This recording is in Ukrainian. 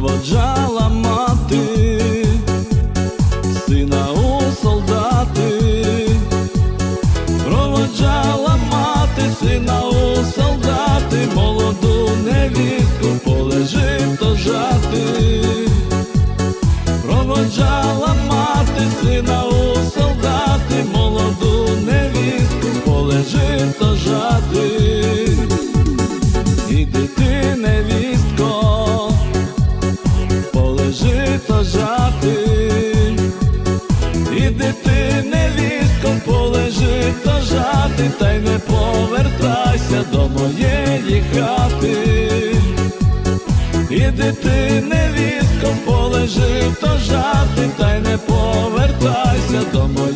проводжала мати, сина у солдати, проводжала мати, сина у солдати, молоду невістку полежив то жати, проводжала мати, сина у солдати, молоду невістку полежив то жати. Іди ти, полежи то жати, іди ти, невістко, полежи та жати, та й не повертайся до моєї хати. Іди ти, невістко, полежи та жати, та й не повертайся до моєї.